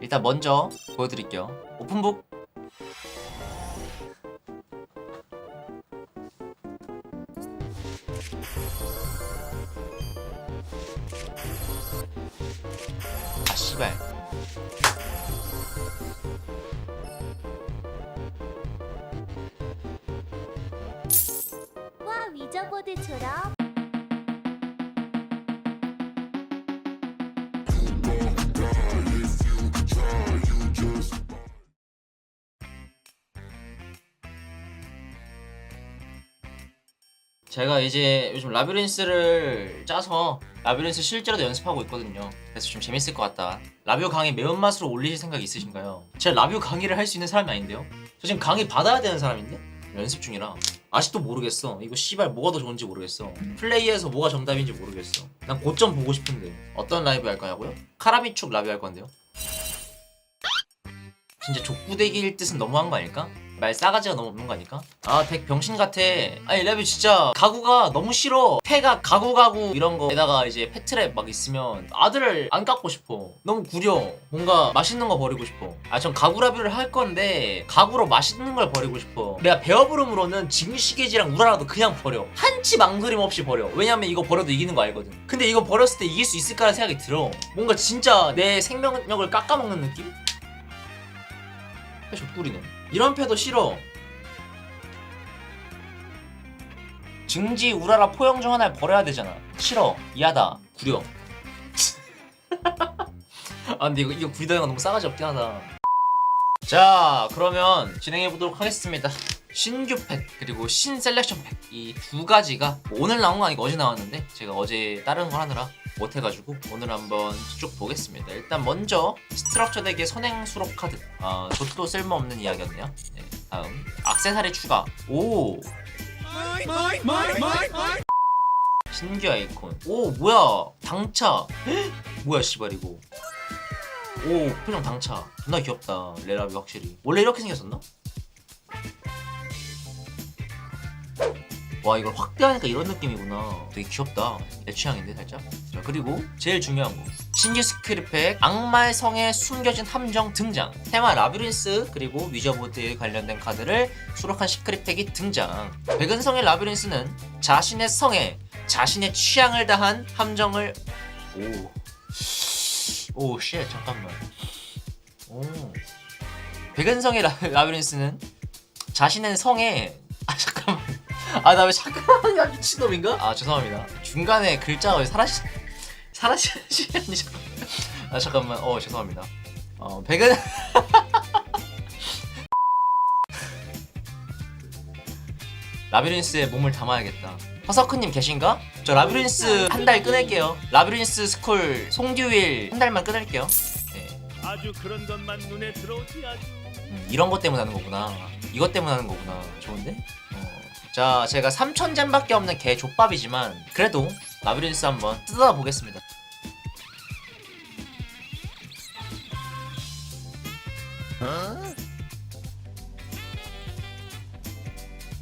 일단 먼저 보여드릴게요. 오픈북. 아 씨발. 와 위저보드처럼 제가 이제 요즘 라비린스를 짜서 라비린스 실제로도 연습하고 있거든요. 그래서 좀 재밌을 것 같다. 라비오 강의 매운맛으로 올리실 생각 있으신가요? 제가 라비오 강의를 할 수 있는 사람이 아닌데요? 저 지금 강의 받아야 되는 사람인데? 연습 중이라 아직도 모르겠어. 이거 씨발 뭐가 더 좋은지 모르겠어. 플레이에서 뭐가 정답인지 모르겠어. 난 고점 보고 싶은데 어떤 라이브 할 거냐고요? 카라미축 라이브 할 건데요. 진짜 족구대기일 뜻은 너무한 거 아닐까? 말 싸가지가 너무 없는 거 아닐까? 아, 덱 병신 같아. 아니, 레벨 진짜 가구가 너무 싫어. 패가 가구 가구 이런 거에다가 이제 패트랩 막 있으면 아들을 안 깎고 싶어. 너무 구려. 뭔가 맛있는 거 버리고 싶어. 아, 전 가구 라비를 할 건데 가구로 맛있는 걸 버리고 싶어. 내가 배어부름으로는 징시계지랑 우라라도 그냥 버려. 한치 망설임 없이 버려. 왜냐면 이거 버려도 이기는 거 알거든. 근데 이거 버렸을 때 이길 수 있을까라는 생각이 들어. 뭔가 진짜 내 생명력을 깎아먹는 느낌? 패 족구리네 이런 패도 싫어. 증지 우라라 포영 중 하나를 버려야 되잖아. 싫어. 이하다. 구려. 아 근데 이거, 이거 구리다이가 너무 싸가지 없긴 하다. 자 그러면 진행해 보도록 하겠습니다. 신규 팩 그리고 신 셀렉션 팩. 이 두 가지가 뭐 오늘 나온 거 아니고 어제 나왔는데 제가 어제 다른 걸 하느라 못해가지고 오늘 한번 쭉 보겠습니다. 일단 먼저 스트럭처 덱의 선행 수록 카드. 아, 저도 쓸모없는 이야기였네요. 네, 다음 악세사리 추가. 오. 신규 아이콘. 오 뭐야 당차. 헉? 뭐야 씨발 이거. 오 표정 당차. 존나 귀엽다 레라비 확실히. 원래 이렇게 생겼었나? 와 이걸 확대하니까 이런 느낌이구나. 되게 귀엽다. 내 취향인데 살짝? 자 그리고 제일 중요한 거. 신규 스크립팩 악마의 성에 숨겨진 함정 등장. 테마 라비린스 그리고 위저보드에 관련된 카드를 수록한 시크릿팩이 등장. 백은성의 라비린스는 자신의 성에 자신의 취향을 다한 함정을 오 오쉣 잠깐만. 오. 백은성의 라, 라비린스는 자신의 성에 아 나왜 잠깐만 야 미친놈인가? 아 죄송합니다 중간에 글자가 왜 사라지 사라지시니 잠깐만 아 잠깐만 어 죄송합니다 어 백은 라비린스에 몸을 담아야겠다 허서크님 계신가? 저 라비린스 한 달 끊을게요 라비린스 스쿨 송듀일 한 달만 끊을게요 네. 아주 그런 것만 눈에 들어오지 아주 음, 이런 것 때문에 하는 거구나. 이것 때문에 하는 거구나. 좋은데? 어. 자, 제가 3천젠밖에 없는 개 족밥이지만 그래도 라비린스 한번 뜯어 보겠습니다.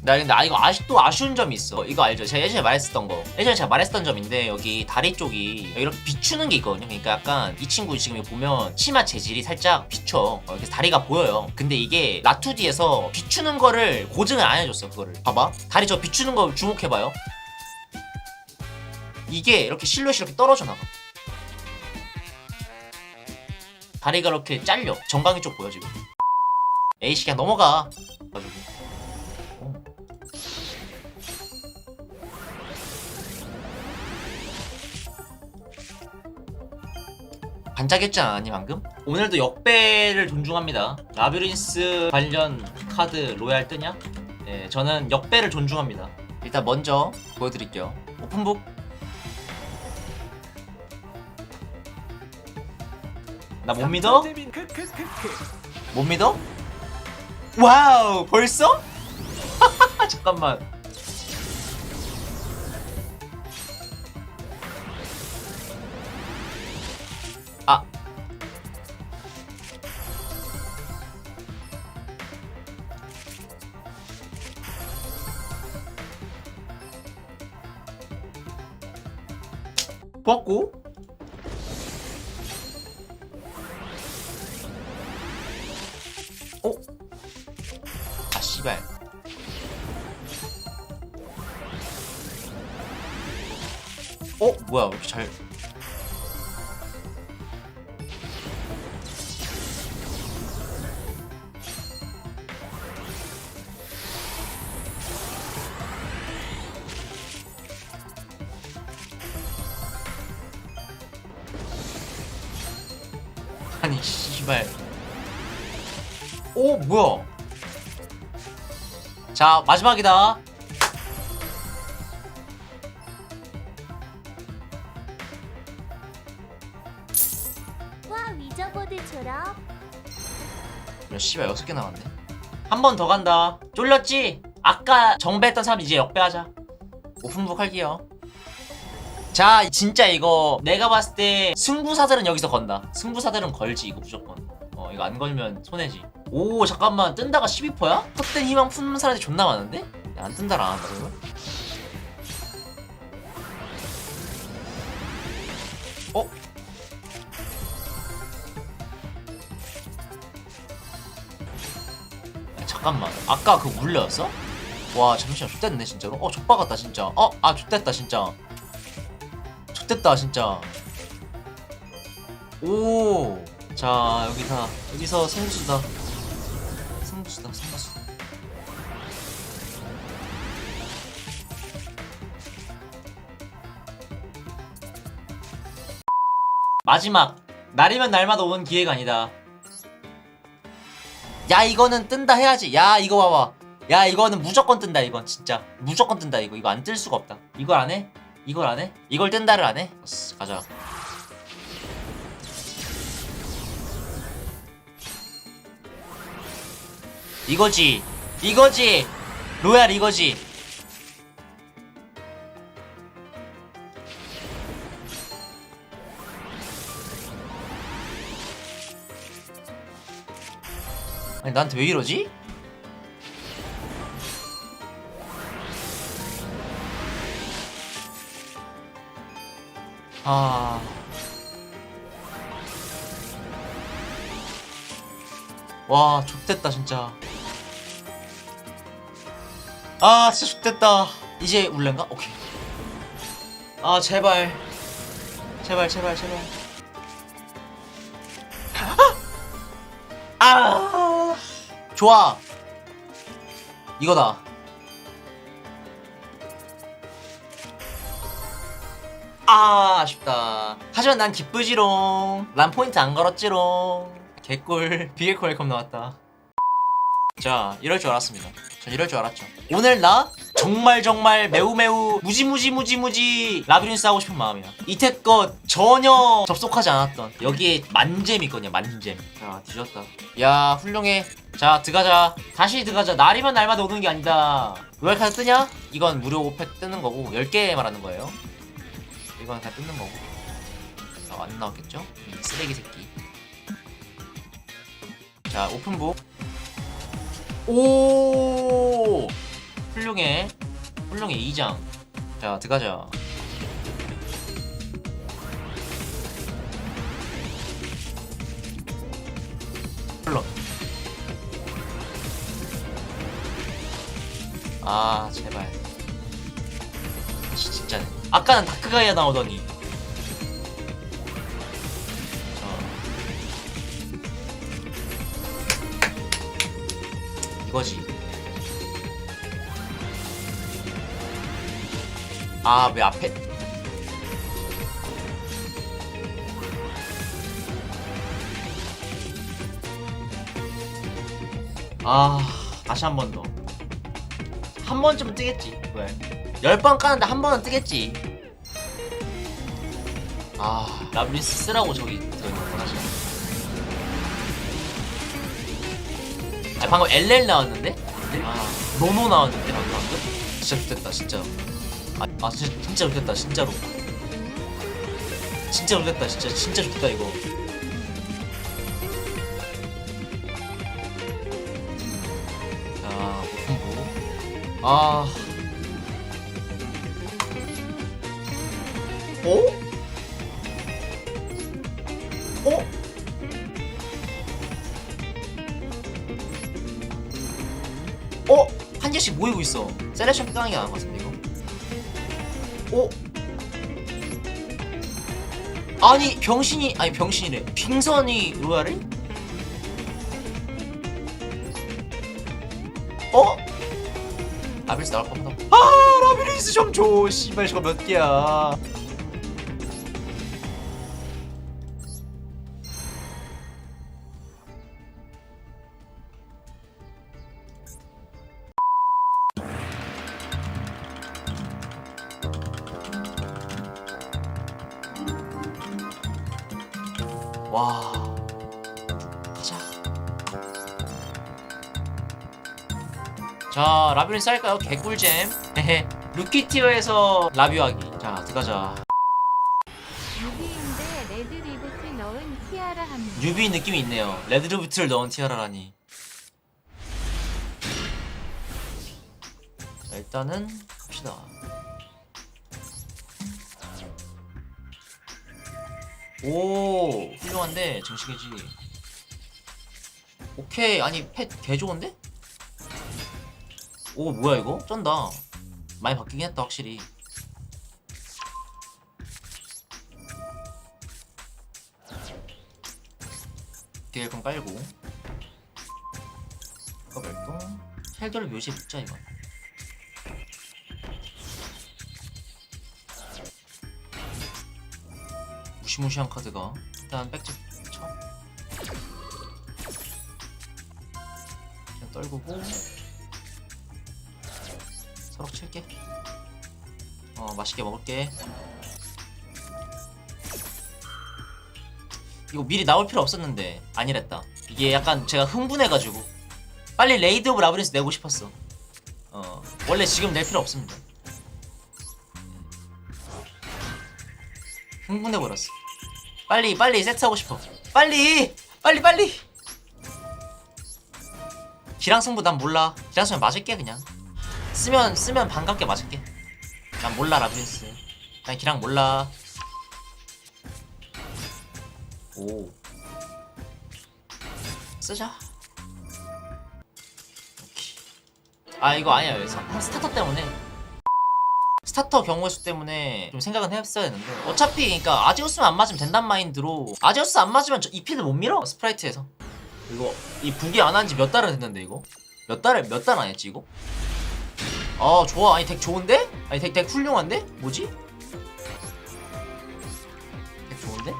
나 근데 아 이거 아직도 아쉬운 점이 있어. 이거 알죠? 제가 예전에 말했었던 거. 예전에 제가 말했었던 점인데 여기 다리 쪽이 이렇게 비추는 게 있거든요. 그러니까 약간 이 친구 지금 보면 치마 재질이 살짝 비춰. 어, 이렇게 다리가 보여요. 근데 이게 라투디에서 비추는 거를 고증을 안 해줬어. 그거를. 봐봐. 다리 저 비추는 거 주목해봐요. 이게 이렇게 실루엣이 이렇게 떨어져 나가. 다리가 이렇게 잘려. 정강이 쪽 보여 지금. 에이씨 그냥 넘어가. 가지고. 반짝였지 않았니 방금? 오늘도 역배를 존중합니다 라비린스 관련 카드 로얄 뜨냐? 네 저는 역배를 존중합니다 일단 먼저 보여드릴게요 오픈북 나 못 믿어? 못 믿어? 와우 벌써? 잠깐만 뽑고 아니 씨발. 오 뭐야? 자 마지막이다. 와 위저보드처럼. 야 씨발 여섯 개 남았네. 한 번 더 간다. 쫄렸지? 아까 정배했던 사람 이제 역배하자. 오픈북 할게요 자 진짜 이거 내가 봤을 때 승부사들은 여기서 건다 승부사들은 걸지 이거 무조건 어 이거 안 걸면 손해지 오 잠깐만 뜬다가 12%야? 헛된 희망 품는 사람이 존나 많은데? 야, 안 뜬다라 안 한다 그러면? 어? 야, 잠깐만 아까 그 물려였어? 와 잠시만 X됐네 진짜로 어 족박았다 진짜 어아 X됐다 진짜 X됐다 진짜. 오 자 여기 다. 여기서 승부수다. 승부수다 승부수. 마지막. 날이면 날마다 오는 기회가 아니다. 야 이거는 뜬다 해야지. 야 이거 봐봐. 야 이거는 무조건 뜬다 이건 진짜. 무조건 뜬다 이거. 이거 안 뜰 수가 없다. 이걸 안 해? 이걸 안 해? 이걸 뜬다를 안 해? 어스, 가자 이거지 이거지 로얄 이거지 아니 나한테 왜 이러지? 아. 와, 좆됐다, 진짜. 아, 진짜 좆됐다. 이제 울렌가? 오케이. 아, 제발. 제발, 제발, 제발. 아! 좋아. 이거다. 아 아쉽다. 하지만 난 기쁘지롱. 난 포인트 안 걸었지롱. 개꿀. 비에코 웰컴 나왔다. 자 이럴 줄 알았습니다. 전 이럴 줄 알았죠. 오늘 나 정말 정말 매우 매우 무지무지 무지무지 라비린스 하고 싶은 마음이야. 이태껏 전혀 접속하지 않았던 여기에 만잼 있거든요 만잼. 자 뒤졌다. 야 훌륭해. 자 들어가자. 다시 들어가자. 날이면 날마다 오는 게 아니다. 로얄 카드 뜨냐? 이건 무료 팩 뜨는 거고 10개 말하는 거예요 이건 다 뜯는 거고. 어, 안 나왔겠죠? 이 쓰레기 새끼. 자 오픈북 오! 훌륭해. 훌륭해 2장. 자 들어가자. 흘러. 아 제발 아까는 다크가이아 나오더니 자. 이거지 아 왜 앞에 아 다시 한 번 더 한 번쯤은 뜨겠지 왜? 열번 까는데 한 번은 뜨겠지. 아, 라브리스 쓰라고 저기 들어있는 거지. 아, 방금 LL 나왔는데? 아, 노노 나왔는데 방금 방금? 진짜 좋겠다 진짜. 아, 아 진짜 진짜 좋겠다 진짜로. 진짜 좋겠다 진짜 진짜 좋겠다 이거. 자, 오픈부. 아. 개씩 모이고 있어. 셀렉션 깡이 나은 것 같은데 이거? 오 아니 병신이 아니 병신이래. 빙선이 로얄을 어? 라비리스 나올 겁니다. 아 라비리스 좀줘 씨발. 저거 몇 개야 라비리스 할까요? 개꿀잼. 루키티어에서 라뷰하기. 자 들어가자. 유비인데 레드 리부트 넣은 티아라 합니다. 뉴비 느낌이 있네요. 레드루비트를 넣은 티아라라니. 자 일단은 갑시다. 오 훌륭한데 정식이지. 오케이. 아니 펫 개 좋은데? 오 뭐야 이거? 쩐다. 많이 바뀌긴 했다 확실히. 계획은 깔고. 이거 발동 헬더를 묘지에 붙자 이거 무시무시한 카드가. 일단 백집 쳐. 떨구고 서로 칠게. 어 맛있게 먹을게. 이거 미리 나올 필요 없었는데 아니랬다. 이게 약간 제가 흥분해가지고 빨리 레이드 오브 라브린스 내고 싶었어. 어 원래 지금 낼 필요 없습니다. 흥분해버렸어. 빨리 빨리 세트하고 싶어. 빨리! 빨리 빨리! 기랑 승부 난 몰라. 기랑 승부 맞을게 그냥 쓰면 쓰면 반갑게 맞을게. 난 몰라 라브린스. 난 기랑 몰라. 오. 쓰자. 오케이. 아 이거 아니야 여기서. 스타터 때문에. 스타터 경우의 수 때문에 좀 생각은 했어야 했는데. 어차피 그러니까 아제우스만 안 맞으면 된단 마인드로. 아제우스 안 맞으면 저이 필드 못 밀어 스프라이트에서. 이거 이 북이 안 한 지 몇 달은 됐는데 이거? 몇 달을 몇달 안 했지 이거 아 좋아. 아니 덱 좋은데? 아니 덱 덱 훌륭한데? 뭐지? 덱 좋은데?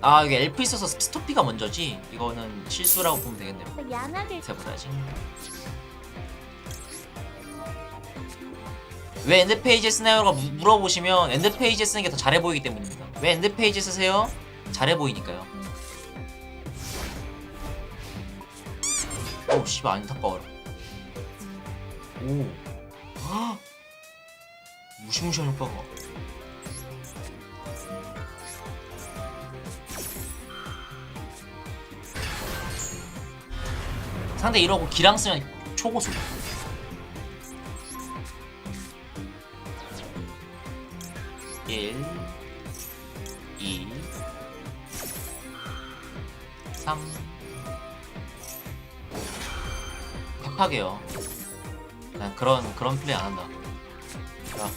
아 이게 엘프 있어서 스토피가 먼저지? 이거는 실수라고 보면 되겠네요. 양악을 세보다지. 왜 엔드페이지 쓰나요라고 무- 물어보시면 엔드페이지 쓰는 게 더 잘해 보이기 때문입니다. 왜 엔드페이지 쓰세요? 잘해 보이니까요. 어우 씨발 안타까워라 오 헉! 무시무시한 효과가 상대 이러고 기랑 쓰면 초고수 일, 이, 삼, 대파게요. 난 그런 그런 플레이 안 한다. 자,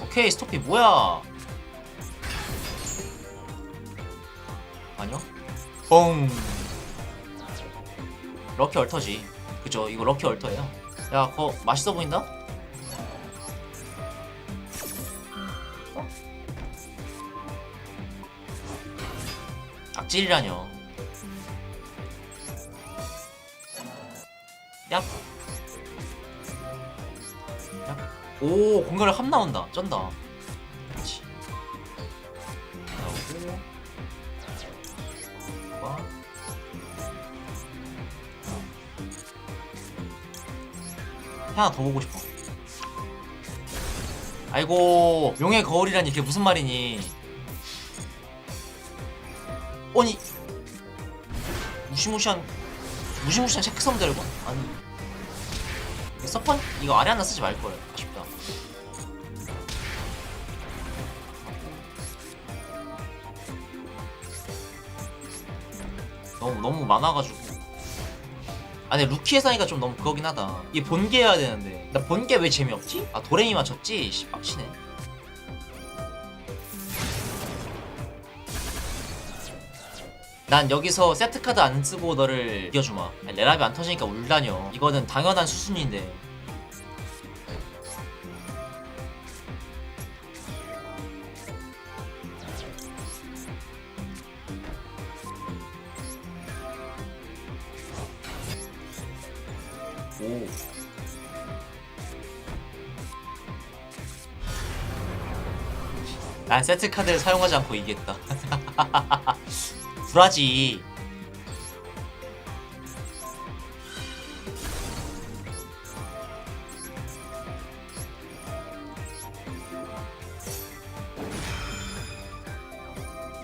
오케이 스토피 뭐야? 아니요? 뻥. 럭키 얼터지. 그죠? 이거 럭키 얼터예요. 야, 그거 맛있어 보인다? 어? 악질이라뇨. 야. 오, 공격을 함 나온다. 쩐다. 그렇지. 나오고. 와. 하나 더 보고 싶어. 아이고 용의 거울이라니 이게 무슨 말이니? 아니 무시무시한 무시무시한 체크섬 들고 아니 서펀 이거 아래 하나 쓰지 말 걸. 너무 너무 많아가지고. 아 근데 루키 예상이가 좀 너무 그거긴 하다. 이게 본게 해야 되는데. 나 본게 왜 재미없지? 아 도레미 맞췄지? 씨 빡치네. 난 여기서 세트카드 안 쓰고 너를 이겨주마. 아니, 레랍이 안 터지니까 울다녀. 이거는 당연한 수순인데 난 세트 카드를 사용하지 않고 이겼다. 불하지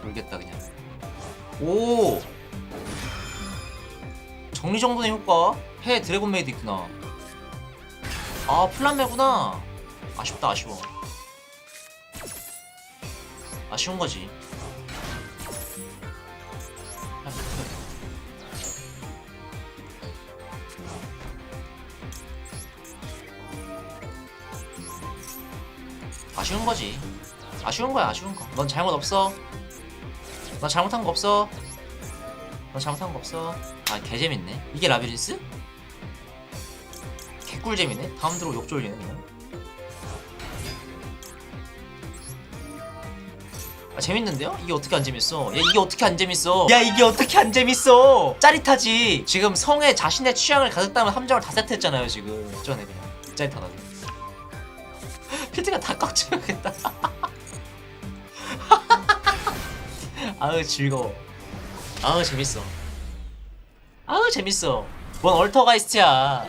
모르겠다 그냥. 오! 정리정돈의 효과? 해 드래곤 메이드 있구나. 아 플란메구나. 아쉽다 아쉬워 아쉬운 거지 아쉬운 거지. 아쉬운 거야, 아쉬운 거. 넌 잘못 없어. 넌 잘못한 거 없어. 넌 잘못한 거 없어. 아, 개재밌네. 이게 라비린스? 개꿀잼이네. 다음 들어 욕 졸리네, 그냥. 재밌는데요? 이게 어떻게 안 재밌어? 야, 이게 어떻게 안 재밌어? 야, 이게 어떻게 안 재밌어? 짜릿하지. 지금 성에 자신의 취향을 가득 담은 함정을 다 세트했잖아요, 지금. 전에 그냥. 짜릿하다. 필드가 다 꽉차야겠다. 아우 즐거워. 아우 재밌어. 아우 재밌어. 뭔 얼터가이스트야.